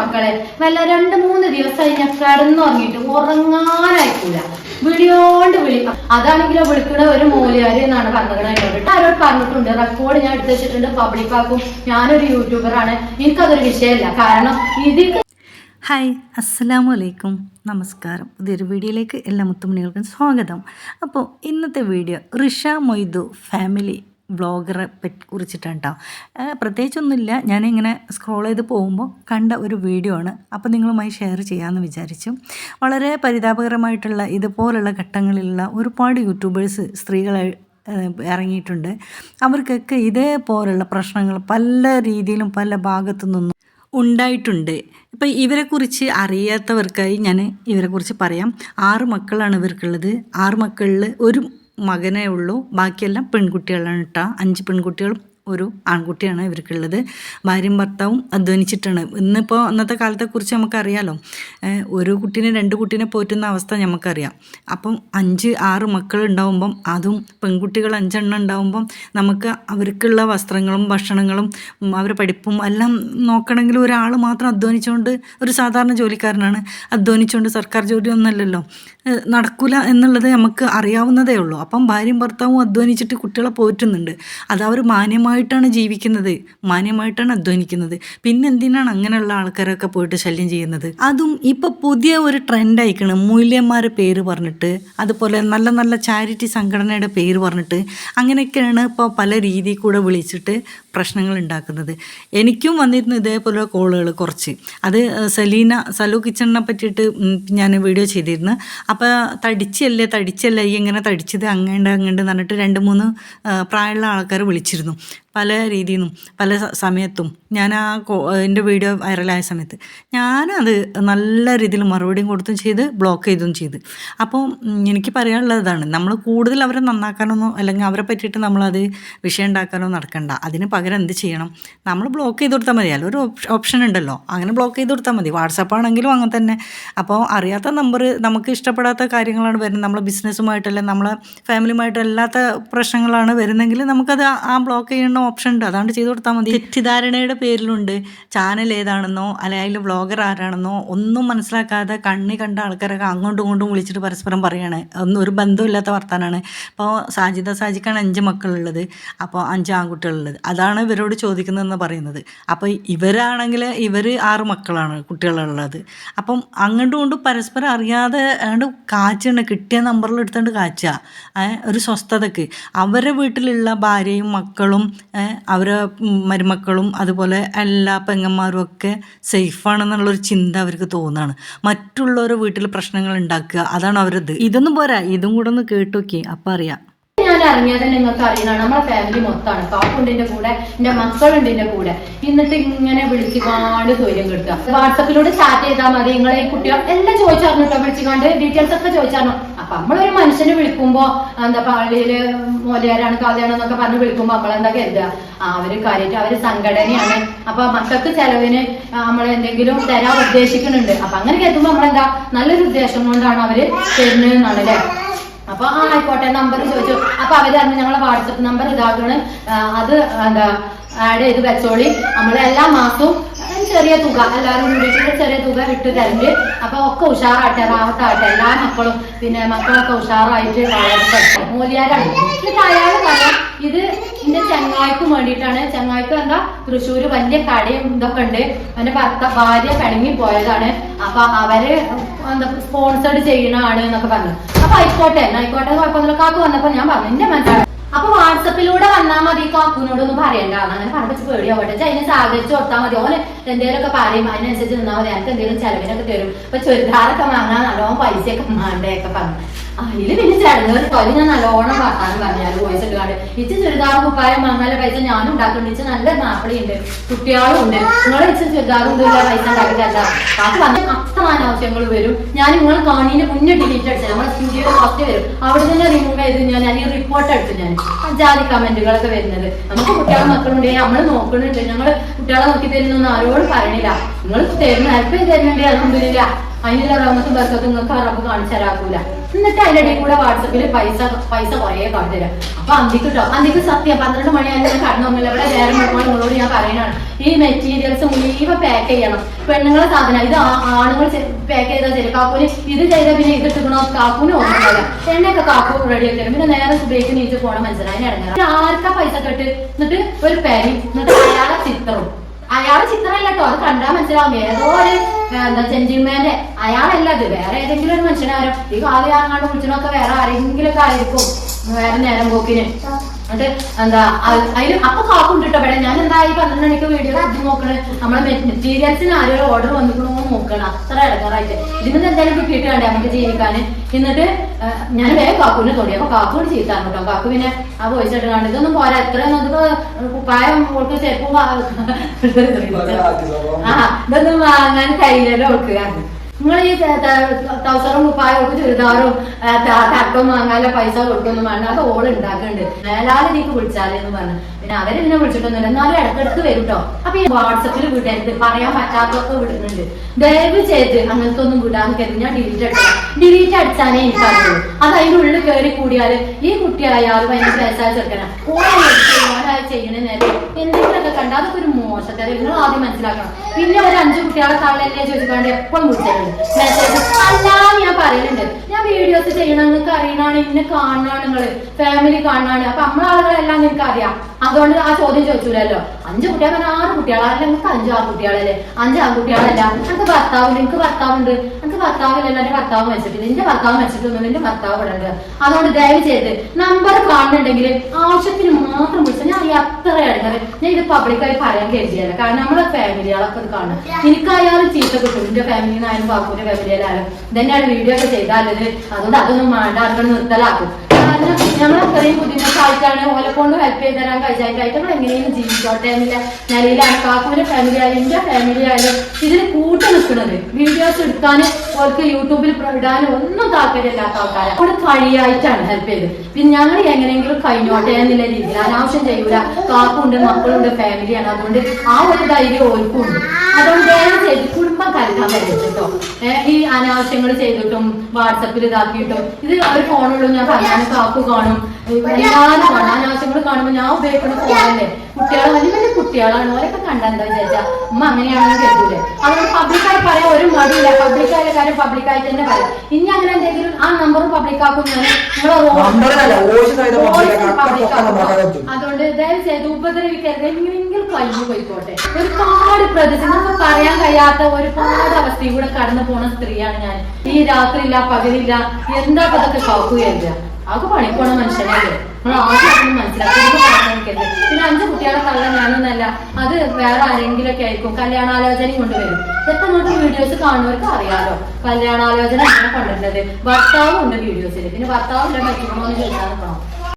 മക്കളെ. വല്ല രണ്ട് മൂന്ന് ദിവസമായി ഞാൻ കിടന്നുറങ്ങിയിട്ട് ഉറങ്ങാനായിക്കൂല. വിളിയോണ്ട് വിളി. അതാണെങ്കിലോ വിളിക്കണ ഒരു മൂല്യാരി എന്നാണ് പറഞ്ഞത് എന്നോട് ആരോട് പറഞ്ഞിട്ടുണ്ട്? റെക്കോർഡ് ഞാൻ എടുത്തു വെച്ചിട്ടുണ്ട് പബ്ലിക് ആക്കും. ഞാനൊരു യൂട്യൂബറാണ് എനിക്കതൊരു വിഷയമല്ല കാരണം ഇതിൽ ഹായ് അസ്സലാമു അലൈക്കും നമസ്കാരം. പുതിയൊരു വീഡിയോയിലേക്ക് എല്ലാ മുത്തുമണികൾക്കും സ്വാഗതം. അപ്പോൾ ഇന്നത്തെ വീഡിയോ റിഷ മൊയ്തു ഫാമിലി വ്ളോഗറെ പറ്റി കുറിച്ചിട്ടാണ് കേട്ടോ പ്രത്യേകിച്ചൊന്നുമില്ല. ഞാനിങ്ങനെ സ്ക്രോൾ ചെയ്ത് പോകുമ്പോൾ കണ്ട ഒരു വീഡിയോ ആണ്. അപ്പോൾ നിങ്ങളുമായി ഷെയർ ചെയ്യാമെന്ന് വിചാരിച്ചു. വളരെ പരിതാപകരമായിട്ടുള്ള ഇതുപോലുള്ള ഘട്ടങ്ങളിലുള്ള ഒരുപാട് യൂട്യൂബേഴ്സ് സ്ത്രീകളെ ഇറങ്ങിയിട്ടുണ്ട്. അവർക്കൊക്കെ ഇതേപോലുള്ള പ്രശ്നങ്ങൾ പല രീതിയിലും പല ഭാഗത്തു നിന്നും ഉണ്ടായിട്ടുണ്ട്. ഇപ്പം ഇവരെക്കുറിച്ച് അറിയാത്തവർക്കായി ഞാൻ ഇവരെക്കുറിച്ച് പറയാം. ആറ് മക്കളാണ് ഇവർക്കുള്ളത്. ആറ് മക്കളിൽ ഒരു മകനേ ഉള്ളൂ. ബാക്കിയെല്ലാം പെൺകുട്ടികളാണ് കേട്ടോ അഞ്ച് പെൺകുട്ടികളും ഒരു ആൺകുട്ടിയാണ് ഇവർക്കുള്ളത്. ഭാര്യയും ഭർത്താവും അധ്വാനിച്ചിട്ടാണ്. ഇന്നിപ്പോൾ അന്നത്തെ കാലത്തെക്കുറിച്ച് നമുക്കറിയാലോ. ഒരു കുട്ടീനെ രണ്ട് കുട്ടീനെ പോറ്റുന്ന അവസ്ഥ നമുക്കറിയാം. അപ്പം അഞ്ച് ആറ് മക്കൾ ഉണ്ടാവുമ്പം അതും പെൺകുട്ടികൾ അഞ്ചെണ്ണം ഉണ്ടാവുമ്പം നമുക്ക് അവർക്കുള്ള വസ്ത്രങ്ങളും ഭക്ഷണങ്ങളും അവരുടെ പഠിപ്പും എല്ലാം നോക്കണമെങ്കിൽ ഒരാൾ മാത്രം അധ്വാനിച്ചുകൊണ്ട് ഒരു സാധാരണ ജോലിക്കാരനാണ്. അധ്വാനിച്ചുകൊണ്ട് സർക്കാർ ജോലിയൊന്നുമല്ലല്ലോ. നടക്കില്ല എന്നുള്ളത് നമുക്ക് അറിയാവുന്നതേ ഉള്ളൂ. അപ്പം ഭാര്യയും ഭർത്താവും അധ്വാനിച്ചിട്ട് കുട്ടികളെ പോറ്റുന്നുണ്ട്. അത് അവർ മാന്യമായിട്ടാണ് ജീവിക്കുന്നത് മാന്യമായിട്ടാണ് അധ്വാനിക്കുന്നത്. പിന്നെ എന്തിനാണ് അങ്ങനെയുള്ള ആൾക്കാരൊക്കെ പോയിട്ട് ശല്യം ചെയ്യുന്നത്? അതും ഇപ്പോൾ പുതിയ ഒരു ട്രെൻഡ് ആയിക്കണം. മൂല്യന്മാരുടെ പേര് പറഞ്ഞിട്ട് അതുപോലെ നല്ല നല്ല ചാരിറ്റി സംഘടനയുടെ പേര് പറഞ്ഞിട്ട് അങ്ങനെയൊക്കെയാണ് ഇപ്പോൾ പല രീതിയിൽ കൂടെ വിളിച്ചിട്ട് പ്രശ്നങ്ങൾ ഉണ്ടാക്കുന്നത്. എനിക്കും വന്നിരുന്നു ഇതേപോലെ കോളുകൾ കുറച്ച്. അത് സലീന സലു കിച്ചണിനെ പറ്റിയിട്ട് ഞാൻ വീഡിയോ ചെയ്തിരുന്നു. അപ്പോൾ തടിച്ചല്ലേ തടിച്ചല്ലേ ഈ ഇങ്ങനെ തടിച്ചത് അങ്ങേണ്ട അങ്ങേണ്ടെന്ന് പറഞ്ഞിട്ട് രണ്ട് മൂന്ന് പ്രായമുള്ള ആൾക്കാർ വിളിച്ചിരുന്നു. പല രീതിയിൽ നിന്നും പല സമയത്തും ഞാൻ ആ എന്റെ വീഡിയോ വൈറലായ സമയത്ത് ഞാനത് നല്ല രീതിയിൽ മറുപടിയും കൊടുത്തും ചെയ്ത് ബ്ലോക്ക് ചെയ്തും ചെയ്ത്. അപ്പോൾ എനിക്ക് പറയാനുള്ളത് ഇതാണ്. നമ്മൾ കൂടുതൽ അവരെ നന്നാക്കാനൊന്നും അല്ലെങ്കിൽ അവരെ പറ്റിയിട്ട് നമ്മളത് വിഷയം ഉണ്ടാക്കാനോ നടക്കണ്ട. അതിന് പകരം എന്ത് ചെയ്യണം? നമ്മൾ ബ്ലോക്ക് ചെയ്ത് കൊടുത്താൽ മതി. അല്ലൊരു ഓപ്ഷൻ ഉണ്ടല്ലോ. അങ്ങനെ ബ്ലോക്ക് ചെയ്ത് കൊടുത്താൽ മതി. വാട്സപ്പ് ആണെങ്കിലും അങ്ങനെ തന്നെ. അപ്പോൾ അറിയാത്ത നമ്പർ നമുക്ക് ഇഷ്ടപ്പെടാത്ത കാര്യങ്ങളാണ് വരുന്നത്. നമ്മളെ ബിസിനസ്സുമായിട്ടല്ല നമ്മളെ ഫാമിലിയുമായിട്ട് അല്ലാത്ത പ്രശ്നങ്ങളാണ് വരുന്നെങ്കിൽ നമുക്കത് ആ- ബ്ലോക്ക് ചെയ്യേണ്ട ഓപ്ഷൻ ഉണ്ട്. അതാണ്ട് ചെയ്ത് കൊടുത്താൽ മതി. തെറ്റിദ്ധാരണയുടെ പേരിലുണ്ട്. ചാനൽ ഏതാണെന്നോ അല്ലെങ്കിൽ അതിൽ വ്ളോഗർ ആരാണെന്നോ ഒന്നും മനസ്സിലാക്കാതെ കണ്ണി കണ്ട ആൾക്കാരൊക്കെ അങ്ങോട്ടും ഇങ്ങോട്ടും വിളിച്ചിട്ട് പരസ്പരം പറയാണ്. ഒന്നും ഒരു ബന്ധമില്ലാത്ത വർത്താനാണ്. ഇപ്പോൾ സാജിദ സാജിക്കാണ് അഞ്ച് മക്കളുള്ളത്. അപ്പോൾ അഞ്ച് ആൺകുട്ടികളുള്ളത്. അതാണ് ഇവരോട് ചോദിക്കുന്നതെന്ന് പറയുന്നത്. അപ്പോൾ ഇവരാണെങ്കിൽ ഇവർ ആറ് മക്കളാണ് കുട്ടികളുള്ളത്. അപ്പം അങ്ങോട്ടും കൊണ്ട് പരസ്പരം അറിയാതെ അങ്ങോട്ട് കാച്ചാണ് കിട്ടിയ നമ്പറിൽ എടുത്തുകൊണ്ട് ഒരു സ്വസ്ഥതക്ക്. അവരെ വീട്ടിലുള്ള ഭാര്യയും മക്കളും അവരെ മരുമക്കളും അതുപോലെ എല്ലാ പെങ്ങന്മാരും ഒക്കെ സേഫാണെന്നുള്ളൊരു ചിന്ത അവർക്ക് തോന്നുകയാണ് മറ്റുള്ളവരുടെ വീട്ടിൽ പ്രശ്നങ്ങൾ ഉണ്ടാക്കുക അതാണ് അവരത്. ഇതൊന്നും പോരാ ഇതും കൂടെ ഒന്ന് കേട്ടോക്കി അപ്പം അറിയാം. ഞാൻ തന്നെ നിങ്ങൾക്ക് അറിയണം നമ്മളെ ഫാമിലി മൊത്തമാണ്. കാപ്പുണ്ട് എന്റെ കൂടെ എന്റെ മക്കളുണ്ട് എന്റെ കൂടെ. എന്നിട്ട് ഇങ്ങനെ വിളിച്ചുകാണ്ട് സ്വയം കിട്ടുക വാട്സപ്പിലൂടെ ചാറ്റ് ചെയ്താൽ മതി. നിങ്ങളെ കുട്ടികൾ എല്ലാം ചോദിച്ചറിഞ്ഞിട്ടോ വിളിച്ചുകൊണ്ട് ഡീറ്റെയിൽസ് ഒക്കെ ചോദിച്ചറിഞ്ഞു അപ്പൊ നമ്മളൊരു മനുഷ്യനെ വിളിക്കുമ്പോ എന്താ പള്ളിയിൽ മോലിയാരാണ് കാതയാണ് എന്നൊക്കെ പറഞ്ഞ് വിളിക്കുമ്പോ നമ്മളെന്താ കരുതുക? അവർ കാര്യമായിട്ട് അവർ സംഘടനയാണ്. അപ്പൊ മക്കൾക്ക് ചെലവിന് നമ്മളെന്തെങ്കിലും തരാൻ ഉദ്ദേശിക്കുന്നുണ്ട്. അപ്പൊ അങ്ങനെ കരുതുമ്പോ നമ്മളെന്താ? നല്ലൊരു ഉദ്ദേശം കൊണ്ടാണ് അവർ തരുന്നതെന്നാണ് അല്ലേ? അപ്പൊ ആ ആയിക്കോട്ടെ നമ്പർ ചോദിച്ചു. അപ്പൊ അവർ പറഞ്ഞു ഞങ്ങളെ വാട്സപ്പ് നമ്പർ ഇതാക്കണ്. അത് എന്താ ആഡ് ചെയ്ത് വെച്ചോളി. നമ്മൾ എല്ലാ മാസവും ചെറിയ തുക എല്ലാവരും കൂടിയിട്ട് ചെറിയ തുക ഇട്ട് തരണ്ട് അപ്പൊ ഒക്കെ ഉഷാറാട്ടെ റാവത്താട്ടെ എല്ലാ മക്കളും പിന്നെ മക്കളൊക്കെ ഉഷാറായിട്ട് വളരട്ടെ മൂല്യാരാണ് അയാൾ പറയാം. ഇത് എന്റെ ചങ്ങായിക്കും വേണ്ടിയിട്ടാണ്. ചങ്ങായിക്ക് എന്താ? തൃശ്ശൂര് വലിയ കടയും ഇതൊക്കെ ഉണ്ട്. അവന്റെ ഭർത്ത ഭാര്യ പിണങ്ങി പോയതാണ്. അപ്പൊ അവർ എന്താ സ്പോൺസേഡ് ചെയ്യണതാണ് എന്നൊക്കെ പറഞ്ഞു. അപ്പൊ ആയിക്കോട്ടെ ആയിക്കോട്ടെ കുഴപ്പമൊന്നുമില്ല. കാക്കു വന്നപ്പോ ഞാൻ പറഞ്ഞു എന്റെ മനസ്സിലാണ് അപ്പൊ വാട്സപ്പിലൂടെ വന്നാൽ മതി ഒന്ന് പറയണ്ട. അങ്ങനെ പറഞ്ഞിട്ട് പേടിയാവട്ടെ. അതിനെ സഹകരിച്ച് കൊടുത്താൽ മതി. ഓന് ഒക്കെ പറയും അതിനനുസരിച്ച് നിന്നാൽ മതി. എനിക്ക് എന്തെങ്കിലും ചെലവിനൊക്കെ തരും. അപ്പൊ ചുരിദാറൊക്കെ വാങ്ങാൻ നല്ലോണം പൈസയൊക്കെ മാണ്ടേക്കെ പറഞ്ഞു. അതിൽ പിന്നെ ചടങ്ങ് തൊലി ഞാൻ നല്ലോണം വർത്താനം പറഞ്ഞാലും വോയിസ് ഇട്ടുകാണ്ട് ഇച്ച് ചുരിദാറും കുപ്പായം വാങ്ങാനുള്ള പൈസ ഞാനും ഉണ്ടാക്കുന്നുണ്ട്. ഇച്ച് നല്ല മാപ്പിളിയുണ്ട് കുട്ടികളും ഉണ്ട് നിങ്ങളെ ഇച്ച് ചുരിദാറും ഇല്ല പൈസ ഉണ്ടാക്കില്ല അത് വന്ന അത്ര അനാവശ്യങ്ങൾ വരും. ഞാൻ നിങ്ങൾ കാണീന്റെ മുന്നേ ഡിലീറ്റ് അടിച്ചത് നമ്മുടെ സ്റ്റുഡിയോ ഫസ്റ്റ് വരും. അവിടെ തന്നെ റിമൂവ് ചെയ്ത് ഞാൻ അല്ലെങ്കിൽ റിപ്പോർട്ട് എടുത്തു ഞാൻ. ജാതി കമന്റുകളൊക്കെ വരുന്നത്. നമുക്ക് കുട്ടികളെ മക്കളുണ്ട് നമ്മൾ നോക്കുന്നുണ്ട് ഞങ്ങൾ കുട്ടികളെ നോക്കി തരുന്നൊന്നും ആരോടും പറയണില്ല. നിങ്ങൾ തരുന്ന അല്പം ചെയ്ത് തരുന്നുണ്ട്? അലഹമില്ല അതിനുള്ള റഹമത്തും ബർക്കത്തും നിങ്ങൾക്ക് കാണിച്ചു തരാക്കൂല എന്നിട്ട് അതിന്റെ ഇടയിൽ കൂടെ വാട്സപ്പിൽ പൈസ പൈസ കുറേ കാട്ടുതരാം അപ്പൊ അന്തിക്ക് കേട്ടോ അന്തിക്ക് സത്യം പന്ത്രണ്ട് മണിയായാലും ഞാൻ വന്നില്ല. ഇവിടെ വേറെ മുഴുവൻ നിങ്ങളോട് ഞാൻ പറയുന്നതാണ് ഈ മെറ്റീരിയൽസ് മുഴുവൻ പാക്ക് ചെയ്യണം. പെണ്ണുങ്ങളെ സാധനം ഇത് ആണുങ്ങൾ പാക്ക് ചെയ്താൽ ശരി. കാക്കൂന് ഇത് ചെയ്താൽ പിന്നെ ഇത് എടുക്കണോ കാക്കൂന് ഓർമ്മയില്ല എണ്ണയൊക്കെ കാക്കൂ റെഡി ആക്കി പിന്നെ നേരെ സുബേക്ക് നീറ്റ് പോകണം മനസ്സിലായി. ഇറങ്ങാം. ആർക്കാ പൈസ കെട്ട്? എന്നിട്ട് ഒരു പേരി എന്നിട്ട് അയാളെ ചിത്രവും. അയാളെ ചിത്രമല്ല കേട്ടോ അത് കണ്ടാൽ മനസ്സിലാവും ഏതോ ഒരു എന്താ ചെഞ്ചിമേന്റെ അയാളല്ല അത് വേറെ ഏതെങ്കിലും ഒരു മനുഷ്യനാരോ ഈ കാവ്യാങ്ങാണ്ട് വിളിച്ചണൊക്കെ വേറെ ആരെങ്കിലും ഒക്കെ ആയിരിക്കും. വേറെ നേരം പോക്കിന്. എന്നിട്ട് എന്താ അ- അതിൽ അപ്പൊ കാക്കുണ്ട് കേട്ടോ ഇവിടെ. ഞാൻ എന്താ ഈ പന്ത്രണ്ട് മണിക്ക് വീഡിയോ ആദ്യം നോക്കണേ? നമ്മളെ മെറ്റീരിയൽസിന് ആരോ ഓർഡർ വന്നിക്കണോ നോക്കണം. അത്ര ഇടക്കാറായിട്ട് ഇതിന് എന്തായാലും കിട്ടിയിട്ട് വേണ്ടേ നമുക്ക് ജീവിക്കാൻ എന്നിട്ട് ഞാൻ വേഗം കാക്കുവിനെ തോന്നി അപ്പൊ കാക്കുവിന് ചീത്താണ് കേട്ടോ കാക്കു പിന്നെ ആ വോയിസ് ഇട്ട് കണ്ടു. ഇതൊന്നും പോരാ. എത്ര കുപ്പായം ഓൾക്ക് ചെരുപ്പും ആ ഇതൊന്നും വാങ്ങാൻ കഴിയില്ലല്ലോ ഓൾക്ക് നിങ്ങൾ ഈ ടൗസറും കുപ്പായും ചുരിദാറും തട്ടൊന്നും വാങ്ങാനുള്ള പൈസ കൊടുക്കൊന്നും വേണ്ട അത് ഓൾ ഉണ്ടാക്കുന്നുണ്ട് മേലാതെ നീക്ക് വിളിച്ചാലെന്ന് പറഞ്ഞു. പിന്നെ അവർ എന്നെ വിളിച്ചിട്ടൊന്നുമില്ല. എന്നാലും ഇടക്കിടക്ക് വരും കേട്ടോ അപ്പൊ ഈ വാട്സപ്പിൽ വിടരുത് പറയാൻ പറ്റാത്തൊക്കെ വിടുന്നുണ്ട്. ദയവ് ചെയ്ത് അങ്ങനത്തെ ഒന്നും വിടാന്ന് കരുതി ഞാൻ ഡിലീറ്റ് അടിച്ചു. ഡിലീറ്റ് അടിച്ചാലേ എനിക്കറിയുള്ളൂ അത് അതിന്റെ ഉള്ളിൽ കയറി കൂടിയാൽ ഈ കുട്ടിയായാലും വയസ്സായ ചെറുക്കന ഓനായി ചെയ്യണ നേരം എന്തെങ്കിലുമൊക്കെ കണ്ട അതൊക്കെ ഒരു മോശത്തെ നിങ്ങൾ ആദ്യം മനസ്സിലാക്കണം. പിന്നെ ഒരു അഞ്ചു കുട്ടികളെ തള്ളല്ലേ ചോദിക്കാണ്ട് എപ്പോഴും വിളിച്ചിട്ടുണ്ട് മെസ്സേജ് അല്ലാന്ന് ഞാൻ പറയുന്നുണ്ട്. ഞാൻ വീഡിയോസ് ചെയ്യണം നിങ്ങൾക്ക് അറിയണാണ് ഇന്നെ കാണണാണ് നിങ്ങൾ. ഫാമിലി കാണാണ് അപ്പൊ നമ്മളാളുകളെല്ലാം നിങ്ങൾക്ക് അറിയാം അതുകൊണ്ട് ആ ചോദ്യം ചോദിച്ചില്ലല്ലോ അഞ്ചു കുട്ടികൾ പറഞ്ഞാൽ ആറ് കുട്ടികളല്ല നിങ്ങൾക്ക് അഞ്ചു ആറ് കുട്ടികളല്ലേ അഞ്ച് ആൺകുട്ടികളല്ല എനിക്ക് ഭർത്താവ് എനിക്ക് ഭർത്താവുണ്ട്. എനിക്ക് ഭർത്താവില്ലല്ലോ എന്റെ ഭർത്താവ് മരിച്ചിട്ടില്ല എന്റെ ഭർത്താവ് മരിച്ചിട്ടൊന്നും എന്റെ ഭർത്താവ് ഇവിടെ അതുകൊണ്ട് ദയവ് ചെയ്ത് നമ്പർ കാണുന്നുണ്ടെങ്കിൽ ആവശ്യത്തിന് മാത്രം വിളിച്ചാൽ ഞാൻ ഈ അത്ര ഇടങ്ങറ് ഞാൻ ഇത് പബ്ലിക്കായി പറയാൻ കരുതിയല്ല. കാരണം നമ്മളെ ഫാമിലികളൊക്കെ ഇത് കാണും. എനിക്കായാലും ചീത്ത കിട്ടും. എന്റെ ഫാമിലിനായാലും ബാപ്പുവിന്റെ ഫാമിലിയിലായാലും ഇതന്നെയാണ് വീഡിയോ ഒക്കെ ചെയ്താലത് അതുകൊണ്ട് അതൊന്നും വേണ്ട. അതുകൊണ്ട് നിർത്തലാക്കും. കാരണം ഞങ്ങൾ ബുദ്ധിമുട്ടായിട്ടാണ് ഓലെ കൊണ്ട് ഹെൽപ്പ് ചെയ്ത് തരാൻ കഴിച്ചായിട്ട് നമ്മൾ എങ്ങനെയും ജീവിച്ചോട്ടെ എന്നുള്ള നിലയിലാണ് കാക്കുവിന്റെ ഫാമിലി ആയാലും എന്റെ ഫാമിലി ആയാലും ഇതിന് കൂട്ടു നിൽക്കുന്നത്. വീഡിയോസ് എടുക്കാൻ ഓർക്ക് യൂട്യൂബിൽ ഇടാനും ഒന്നും താല്പര്യമില്ലാത്ത ആൾക്കാരെ. അവിടെ കഴിയായിട്ടാണ് ഹെൽപ്പ് ചെയ്ത് പിന്നെ ഞങ്ങൾ എങ്ങനെയെങ്കിലും കഴിഞ്ഞോട്ടെ എന്നുള്ള രീതിയിൽ അനാവശ്യം ചെയ്യൂല. കാക്കുണ്ട് മക്കളുണ്ട് ഫാമിലിയാണ് അതുകൊണ്ട് ആ ഒരു ധൈര്യം ഓർക്കും. ഉണ്ട് അതുകൊണ്ട് കുടുംബം കരുതാൻ പറ്റും ഈ അനാവശ്യങ്ങൾ ചെയ്തിട്ടും വാട്സപ്പിൽ ഇതാക്കിയിട്ടും. ഇത് ഒരു ഫോണുള്ളൂ ഞാൻ പറയാനും കാക്കു കാണും. കാണും അനാവശ്യങ്ങൾ കാണുമ്പോൾ ഞാൻ ഉപയോഗിക്കുന്ന ഫോണല്ലേ കുട്ടികളെ വലിയ വലിയ കുട്ടികളാണ്. അവരൊക്കെ കണ്ടെന്താ വിചാരിച്ചാ? ഉമ്മ അങ്ങനെയാണെന്ന് കരുതൂലേ? അതുകൊണ്ട് പബ്ലിക്കായി പറയാൻ ഒരു മടിയില്ല. പബ്ലിക്കായ കാര്യം പബ്ലിക്കായിട്ട് തന്നെ പറയാം. ഇനി അങ്ങനെ എന്തെങ്കിലും ആ നമ്പർ പബ്ലിക് ആക്കും ഞാൻ. അതുകൊണ്ട് ദയവ് ചെയ്ത് ഉപദ്രവിക്കരുത്. എങ്ങനെയെങ്കിലും കഴിഞ്ഞു പോയിക്കോട്ടെ. ഒരുപാട് പ്രതിസന്ധി. നമുക്ക് പറയാൻ കഴിയാത്ത ഒരുപാട് അവസ്ഥയും കൂടെ കടന്നു പോണ സ്ത്രീയാണ് ഞാൻ. ഈ രാത്രിയില്ല പകലില്ല. എന്താ പതൊക്കെ കാക്കുകയല്ല അവർക്ക് പണിക്കോണ മനുഷ്യനല്ലേ നമ്മൾ ആദ്യം മനസ്സിലാക്കി. പിന്നെ അഞ്ച് കുട്ടികളെ കള്ള ഞാനൊന്നല്ല. അത് വേറെ ആരെങ്കിലും ഒക്കെ ആയിരിക്കും. കല്യാണാലോചനയും കൊണ്ടുവരും. ഇതൊക്കെ നമുക്ക് വീഡിയോസ് കാണുന്നവർക്ക് അറിയാലോ. കല്യാണാലോചന എങ്ങനെ കൊണ്ടുവരുന്നത് ഭർത്താവും ഉണ്ട് വീഡിയോസിൽ പിന്നെ ഭർത്താവും ഉണ്ട് പറ്റുമോ എന്ന് ചോദിക്കാൻ നിൽക്കണം.